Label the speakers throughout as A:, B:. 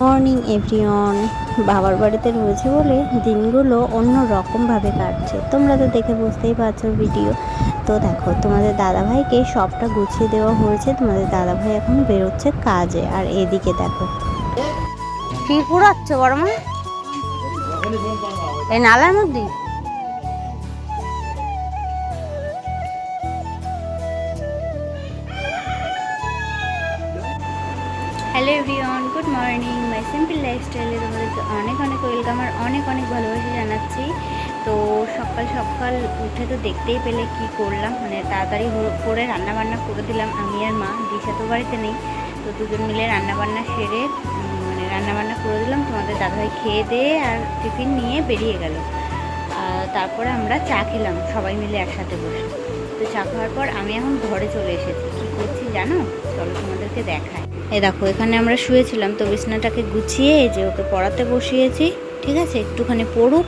A: Morning everyone বাবার বাড়িতে রয়েছে বলে দিনগুলো অন্য রকমভাবে কাটছে। তোমরা তো দেখে বুঝতেই পারছ ভিডিও তো দেখো, তোমাদের দাদাভাইকে সবটা গুছিয়ে দেওয়া হয়েছে। তোমাদের দাদাভাই এখন বেরোচ্ছে কাজে। আর এদিকে দেখো। কি পুরাচ্ছ বড় মা? এই নালার মধ্যে? Hello everyone, good morning. My simple লাইফস্টাইলে তোমাদেরকে অনেক অনেক ওয়েলকাম আর অনেক অনেক ভালোবাসা জানাচ্ছি। তো সকাল সকাল উঠে তো দেখতেই পেলে কি করলাম। মানে তাড়াতাড়ি করে রান্না বান্না করে দিলাম আমি আর মা। দিশা তো বাড়িতে নেই। তো দুজন মিলে রান্নাবান্না সেরে মানে রান্নাবান্না করে দিলাম। তোমাদের দাদাভাই খেয়ে দিয়ে আর টিফিন নিয়ে বেরিয়ে গেল। আর তারপরে আমরা চা খেলাম, সবাই মিলে একসাথে বসে। তো চা খাওয়ার পর আমি এখন ঘরে চলে এসেছি। কী করছি জানো? চলো তোমাদেরকে দেখায় এই দেখো, এখানে আমরা শুয়েছিলাম, তো বিছনাটাকে গুছিয়ে এই যে ওকে পড়াতে বসিয়েছি, ঠিক আছে? একটুখানি পড়ুক।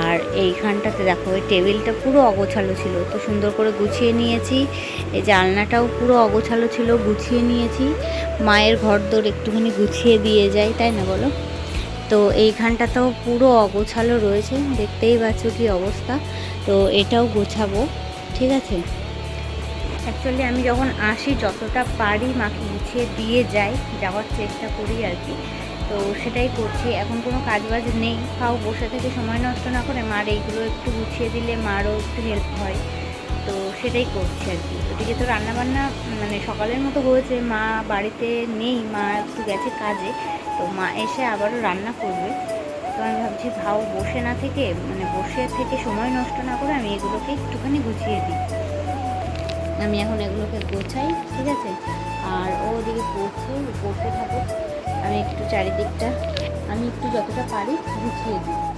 A: আর এইখানটাতে দেখো, ওই টেবিলটা পুরো অগোছালো ছিল, তো সুন্দর করে গুছিয়ে নিয়েছি। এই জানলাটাও পুরো অগোছালো ছিল, গুছিয়ে নিয়েছি। মায়ের ঘর দোর একটুখানি গুছিয়ে দিয়ে যায়, তাই না বলো? তো এইখানটাতেও পুরো অগোছালো রয়েছে, দেখতেই পাচ্ছ কি অবস্থা। তো এটাও গোছাবো, ঠিক আছে? অ্যাকচুয়ালি আমি যখন আসি, যতটা পারি মাকে গুছিয়ে দিয়ে যাই, যাওয়ার চেষ্টা করি আর কি। তো সেটাই করছি। এখন কোনো কাজ বাজ নেই। তাও বসে থেকে সময় নষ্ট না করে মার এইগুলো একটু গুছিয়ে দিলে মারও একটু হেল্প হয়। তো সেটাই করছি আর কি। ওদিকে তো রান্নাবান্না মানে সকালের মতো হয়েছে। মা বাড়িতে নেই, মা একটু গেছে কাজে। তো মা এসে আবারও রান্না করবে। তো আমি ভাবছি, ভাও বসে না থেকে মানে বসে থেকে সময় নষ্ট না করে আমি এগুলোকে একটুখানি গুছিয়ে দিই। আমি এখন এগুলোকে গোছাই, ঠিক আছে? আর ও ওদিকে পড়ছে পড়তে থাকুক। আমি একটু চারিদিকটা, আমি একটু যতটা পারি গুছিয়ে দিই।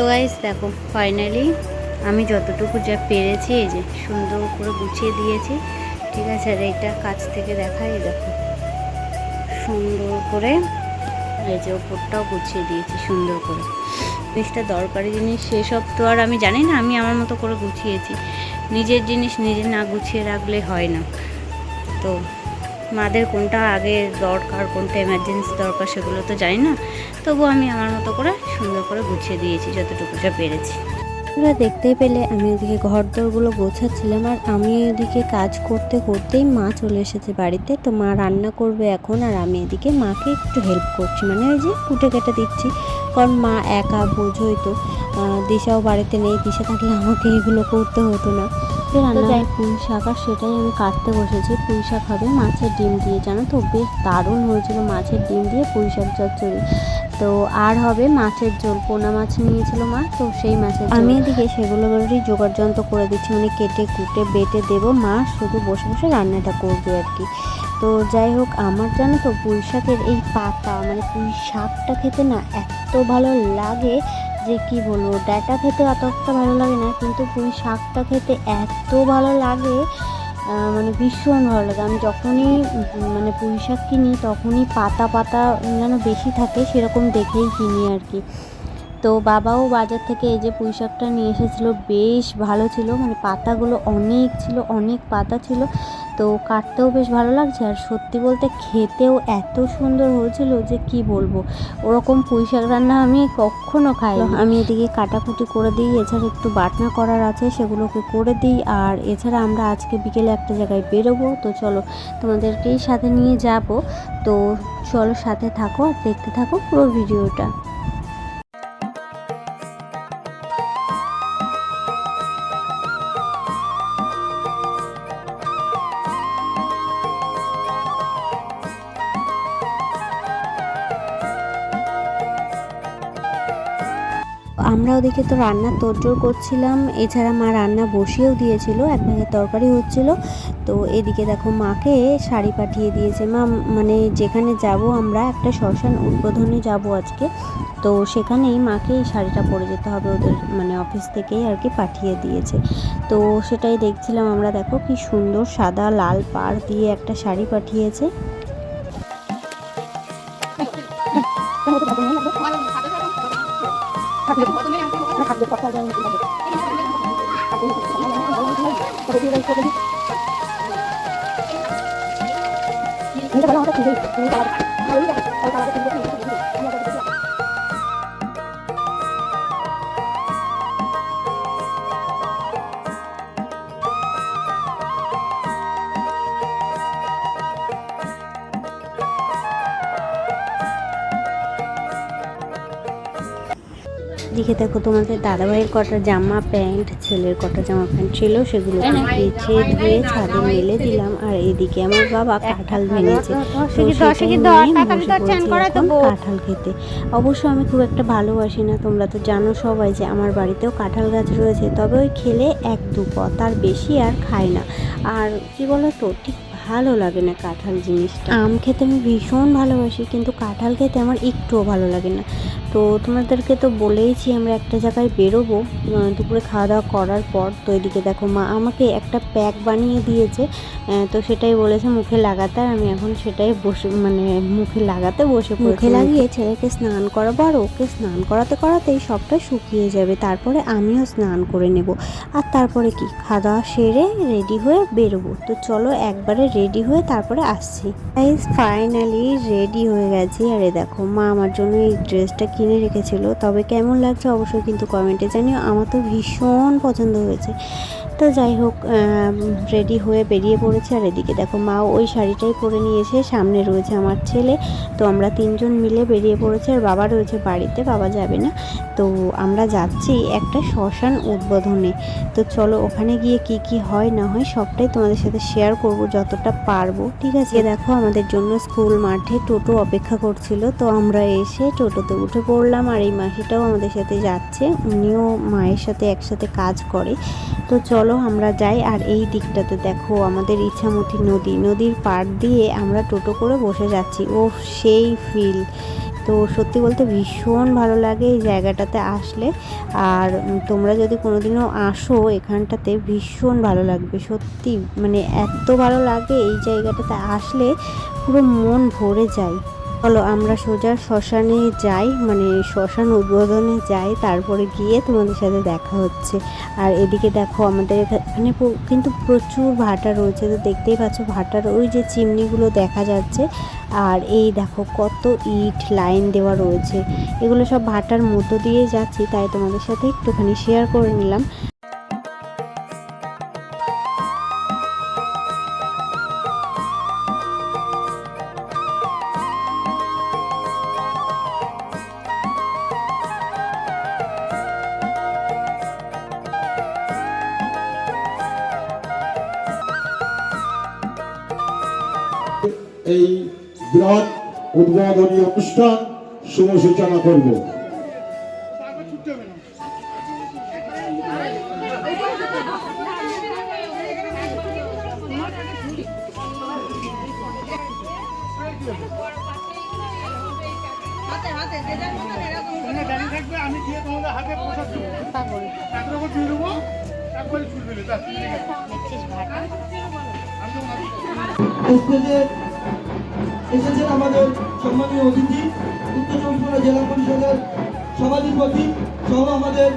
A: তো গাইস দেখো ফাইনালি আমি যতটুকু যা পেরেছি, এই যে সুন্দর করে গুছিয়ে দিয়েছি, ঠিক আছে? আর এইটা কাছ থেকে দেখাই দেখো, সুন্দর করে এই যে ওপরটাও গুছিয়ে দিয়েছি, সুন্দর করে। জিনিসটা দরকারি জিনিস, সেসব তো আর আমি জানি না, আমি আমার মতো করে গুছিয়েছি। নিজের জিনিস নিজে না গুছিয়ে রাখলে হয় না। তো মাদের কোনটা আগে দরকার, কোনটা এমার্জেন্সি দরকার সেগুলো তো জানি না। তবু আমি আমার মতো করে সুন্দর করে গুছিয়ে দিয়েছি যতটুকু যা পেরেছি। তোমরা দেখতেই পেলে আমি ওদিকে ঘর দরগুলো গোছাচ্ছিলাম আর আমি ওদিকে কাজ করতে করতেই মা চলে এসেছে বাড়িতে। তো মা রান্না করবে এখন আর আমি এদিকে মাকে একটু হেল্প করছি মানে ওই যে কুটে কেটে দিচ্ছি। কারণ মা একা বোঝোই তো দিশাও বাড়িতে নেই, দিশা থাকলে আমাকে এগুলো করতে হতো না। তো রান্না পুঁই শাক আর সেটাই আমি কাটতে বসেছি। পুঁই শাক হবে মাছের ডিম দিয়ে জানো তো? বেশ দারুণ হয়েছিল মাছের ডিম দিয়ে পুঁই শাক চচ্চড়ি। তো আর হবে মাছের ঝোল। পোনা মাছ নিয়েছিল মা তো সেই মাছের আমি এদিকে সেগুলোরই জোগাড় যন্ত্র করে দিচ্ছি মানে কেটে কুটে বেটে দেবো। মা শুধু বসে বসে রান্নাটা করবে আর কি। তো যাই হোক আমার জানো তো পুঁই শাকের এই পাতা মানে পুঁই শাকটা খেতে না এত ভালো লাগে যে কি বলব, ডাটা খেতে অতটা ভালো লাগে না, কিন্তু পুঁই শাকটা খেতে এত ভালো লাগে মানে ভীষণ ভালো লাগে। আমি যখনই মানে পুঁই শাক কিনি, তখনই পাতা পাতা যেন বেশি থাকে, সেরকম দেখেই কিনি আর কি। তো বাবাও বাজার থেকে এই যে পুঁই শাকটা নিয়ে এসেছিল, বেশ ভালো ছিল। মানে পাতাগুলো অনেক ছিল, অনেক পাতা ছিল। তো কাটতেও বেশ ভালো লাগছে। আর সত্যি বলতে খেতেও এত সুন্দর হয়েছিল যে কি বলব? ওরকম পুঁই শাক রান্না আমি কখনো খাই আমি এদিকে কাটাকুটি করে দিই এছাড়া একটু বাটনা করার আছে সেগুলোকে করে দিই। আর এছাড়া আমরা আজকে বিকেলে একটা জায়গায় বেরোবো। তো চলো তোমাদেরকেই সাথে নিয়ে যাব। তো চলো সাথে থাকো আর দেখতে থাকো পুরো ভিডিওটা।
B: আমরা ওদিকে তো রান্না তোড়জোড় করছিলাম এছাড়া মা রান্না বসিয়েও দিয়েছিল এক ভাগের তরকারি হচ্ছিল তো এদিকে দেখো মাকে শাড়ি পাঠিয়ে দিয়েছে মা মানে যেখানে যাব আমরা একটা শ্মশান উদ্বোধনে যাব আজকে তো সেখানেই মাকে এই শাড়িটা পরে যেতে হবে ওদের মানে অফিস থেকেই আর কি পাঠিয়ে দিয়েছে তো সেটাই দেখছিলাম আমরা দেখো কি সুন্দর সাদা লাল পাড় দিয়ে একটা শাড়ি পাঠিয়েছে 你我再听一，我一点，দিকে দেখো তোমাদের দাদাভাইয়ের কটা জামা প্যান্ট ছেলের কটা জামা প্যান্ট ছিল সেগুলো ধুয়ে ছাদে মেলে দিলাম। আর এদিকে আমার বাবা কাঁঠাল ভেঙেছে। কাঁঠাল খেতে। অবশ্য আমি খুব একটা ভালোবাসি না। তোমরা তো জানো সবাই যে আমার বাড়িতেও কাঁঠাল গাছ রয়েছে। তবে ওই খেলে এক দু প তার বেশি আর খাই না। আর কি বলো তো ঠিক ভালো লাগে না কাঁঠাল জিনিসটা। আম খেতে আমি ভীষণ ভালোবাসি, কিন্তু কাঁঠাল খেতে আমার একটুও ভালো লাগে না। তো তোমাদেরকে তো বলেইছি আমরা একটা জায়গায় বেরোবো দুপুরে খাওয়া দাওয়া করার পর। তো এদিকে দেখো মা আমাকে একটা প্যাক বানিয়ে দিয়েছে তো সেটাই বলেছে মুখে লাগাতে, আর আমি এখন সেটাই বসে মানে মুখে লাগাতে বসে মুখে লাগিয়ে ছেলেকে স্নান করাবো, আর ওকে স্নান করাতে করাতেই সবটা শুকিয়ে যাবে। তারপরে আমিও স্নান করে নেব। আর তারপরে কি? খাওয়া দাওয়া সেরে রেডি হয়ে বেরোবো। তো চলো একবারে রেডি হয়ে তারপরে আসছি। ফাইনালি রেডি হয়ে গেছি। আরে দেখো, মা আমার জন্য এই ড্রেসটা কিনে রেখেছিল। তবে কেমন লাগছে অবশ্যই কিন্তু কমেন্টে জানিও। আমার তো ভীষণ পছন্দ হয়েছে। তো যাই হোক রেডি হয়ে বেরিয়ে পড়েছে। আর এদিকে দেখো মা ওই শাড়িটাই পরে নিয়েছে, সামনে রয়েছে আমার ছেলে। তো আমরা তিনজন মিলে বেরিয়ে পড়েছে, আর বাবা রয়েছে বাড়িতে, বাবা যাবে না। তো আমরা যাচ্ছি একটা শ্মশান উদ্বোধনে। তো চলো ওখানে গিয়ে কি কি হয়, না হয় সবটাই তোমাদের সাথে শেয়ার করব যতটা পারব, ঠিক আছে? দেখো আমাদের জন্য স্কুল মাঠে টোটো অপেক্ষা করছিল, তো আমরা এসে টোটোতে উঠে পড়লাম। আর এই মাসিটাও আমাদের সাথে যাচ্ছে, উনিও মায়ের সাথে একসাথে কাজ করে। তো চলো আমরা যাই, আর এই দিকটাতে দেখো আমাদের ইচ্ছামতি নদী। নদীর পাড় দিয়ে আমরা টোটো করে বসে যাচ্ছি। ও সেই ফিল তো সত্যি বলতে ভীষণ ভালো লাগে এই জায়গাটাতে আসলে। আর তোমরা যদি কোনোদিনও আসো এখানটাতে ভীষণ ভালো লাগবে। সত্যি মানে এত ভালো লাগে এই জায়গাটাতে আসলে, পুরো মন ভরে যায়। চলো আমরা সোজা শ্মশানে যাই মানে শ্মশান উদ্বোধনে যাই, তারপরে গিয়ে তোমাদের সাথে দেখা হচ্ছে। আর এদিকে দেখো আমাদের এখানে কিন্তু প্রচুর ভাটা রয়েছে, তো দেখতেই পাচ্ছ ভাটার ওই যে চিমনিগুলো দেখা যাচ্ছে। আর এই দেখো কত ইট লাইন দেওয়া রয়েছে। এগুলো সব ভাটার মধ্য দিয়ে যাচ্ছি, তাই তোমাদের সাথে একটুখানি শেয়ার করে নিলাম।
C: এই বৃহৎ উদ্বোধনী অনুষ্ঠান শুভ সূচনা করব।
A: তোমরা দাঁড়িয়ে থাকবে আমি দিয়ে তোমাদের হাতে প্রসাদ দেবো দিয়ে দেবো একবারে ছুটবে না
D: এসেছেন আমাদের সম্মানীয় অতিথি উত্তর চব্বিশ পরগনা জেলা পরিষদের সভাধিপতি সহ আমাদের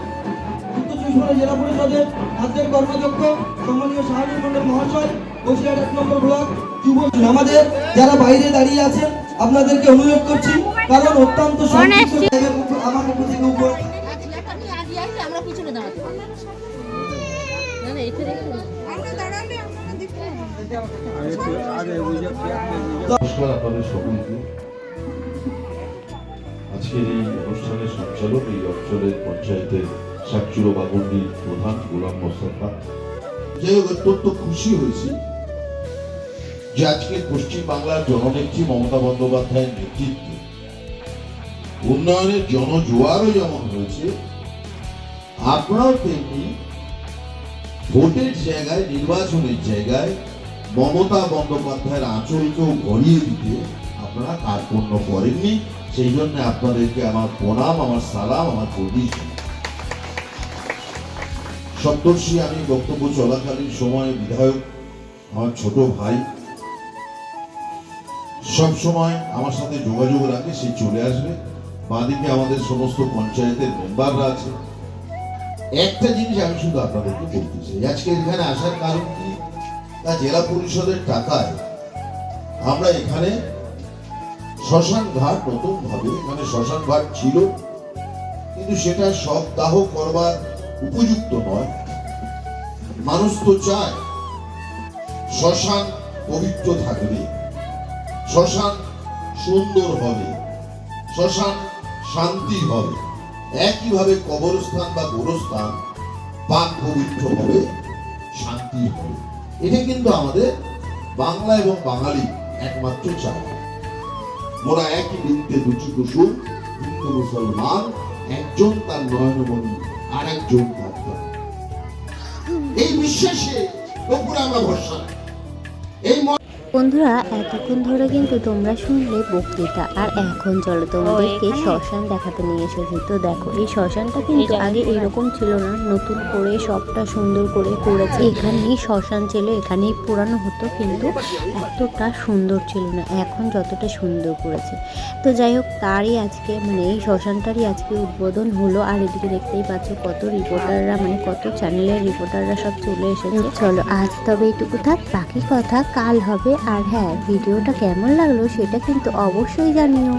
D: উত্তর চব্বিশ পরগনা জেলা পরিষদের রাজ্যের কর্মাধ্যক্ষ সম্মানীয় শাহানুর মন্ডল মহাশয় বসিরহাট এক নম্বর ব্লক যুব আমাদের যারা বাইরে দাঁড়িয়ে আছেন আপনাদেরকে অনুরোধ করছি কারণ অত্যন্ত আমার উপর থেকে উপর
E: আপনি আগে আসলে আমরা পিছনে দাঁড়াতে না না এখানে
F: আজকের এই অনুষ্ঠানের সঞ্চালক এই অঞ্চলের পঞ্চায়েতের শাকচুরো বাগন্ডির প্রধান গোলাম মোস্তফা যাই হোক, অত্যন্ত খুশি হয়েছি যে আজকে পশ্চিম বাংলার জননেত্রী মমতা বন্দ্যোপাধ্যায়ের নেতৃত্বে উন্নয়নের জনজোয়ারও যেমন হয়েছে, আপনারাও তেমনি ভোটের জায়গায়, নির্বাচনের জায়গায় মমতা বন্দ্যোপাধ্যায়ের আঁচলকেও গড়িয়ে দিতে আপনারা কার্পণ্য করেননি? সেই জন্য আপনাদেরকে আমার প্রণাম, আমার সালাম, আমার প্রদীপ সপ্তর্ষি, আমি বক্তব্য চলাকালীন সময় বিধায়ক, আমার ছোট ভাই, সব সময় আমার সাথে যোগাযোগ রাখে, সে চলে আসবে। বাঁদিকে আমাদের সমস্ত পঞ্চায়েতের মেম্বাররা আছে। একটা জিনিস আমি শুধু আপনাদেরকে বলতে চাই, আজকে এখানে আসার কারণ কি? না জেলা পরিষদের টাকায় আমরা এখানে শ্মশান ঘাট নতুন ভাবে এখানে শ্মশান ঘাট ছিল, কিন্তু সেটা সপ্তাহ করবার উপযুক্ত নয়। মানুষ তো চায়, শ্মশান পবিত্র থাকবে, শ্মশান সুন্দর হবে, শ্মশান শান্তি হবে। একইভাবে কবরস্থান বা গোরস্থান পাক পবিত্র হবে, শান্তি হবে। এটা কিন্তু আমাদের বাংলা এবং বাঙালি একমাত্র চাওয়া। মোরা এক বৃত্তে দুটি কুসুম, হিন্দু, মুসলমান, একজন তার নয়নমণি আর একজন তার এই বিশ্বাসে ওপরে আমরা ভরসা এই
G: বন্ধুরা এতক্ষণ ধরে কিন্তু তোমরা শুনলে বক্তৃতা। আর এখন চলো তোমাদেরকে শ্মশান দেখাতে নিয়ে এসেছি। তো দেখো এই শ্মশানটা কিন্তু আগে এরকম ছিল না নতুন করে সবটা সুন্দর করে করেছে। এখানেই শ্মশান ছিল এখানেই পোড়ানো হতো কিন্তু এতটা সুন্দর ছিল না এখন যতটা সুন্দর করেছে। তো যাই হোক তারই আজকে মানে এই শ্মশানটারই আজকে উদ্বোধন হলো। আর এদিকে দেখতেই পাচ্ছ কত রিপোর্টাররা মানে কত চ্যানেলের রিপোর্টাররা সব চলে এসেছে। চলো আজ তবে এইটুকু থাক বাকি কথা কাল হবে। আর হ্যাঁ ভিডিওটা কেমন লাগল সেটা কিন্তু অবশ্যই জানিও।